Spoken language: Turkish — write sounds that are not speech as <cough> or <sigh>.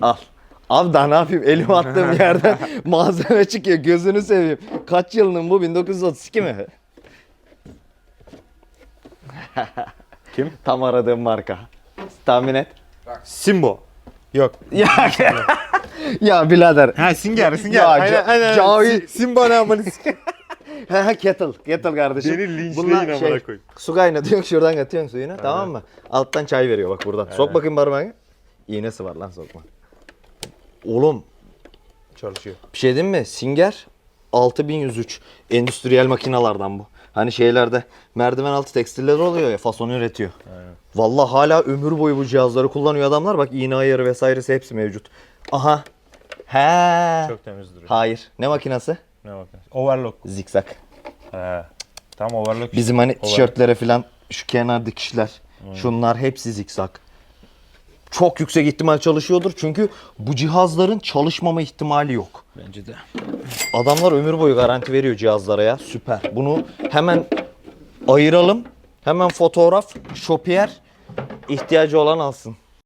Al. Abi daha ne yapayım? Elimi attığım <laughs> yerden malzeme çıkıyor. Gözünü seveyim. Kaç yılının bu? 1932 mi? <laughs> Kim? Tam aradığım marka. Tahmin et. Simbo. Yok. Ya, <laughs> ya birader. Ha Singer, Singer. Ya, aynen, aynen. Cavi- Si- Simbo ne amanı Ha ha kettle. Kettle kardeşim. Beni linçleyin Bunlar amına şey, koyayım. Su kaynatıyorsun şuradan katıyorsun suyunu tamam mı? Alttan çay veriyor bak buradan. Sok bakayım parmağını. İğnesi var lan sokma. Oğlum Çalışıyor. bir şey diyeyim mi? Singer 6103 endüstriyel makinalardan bu. Hani şeylerde merdiven altı tekstiller oluyor ya fason üretiyor. Vallahi hala ömür boyu bu cihazları kullanıyor adamlar. Bak iğne ayarı vesairesi hepsi mevcut. Aha. He. Çok temiz duruyor. Hayır. Ne makinası? Ne bakın. Overlock. Zikzak. He. Tam overlock. Bizim hani Overlock. tişörtlere falan şu kenar dikişler. Şunlar hepsi zikzak. Çok yüksek ihtimal çalışıyordur çünkü bu cihazların çalışmama ihtimali yok. Bence de. Adamlar ömür boyu garanti veriyor cihazlara ya. Süper. Bunu hemen ayıralım. Hemen fotoğraf, şopiyer ihtiyacı olan alsın.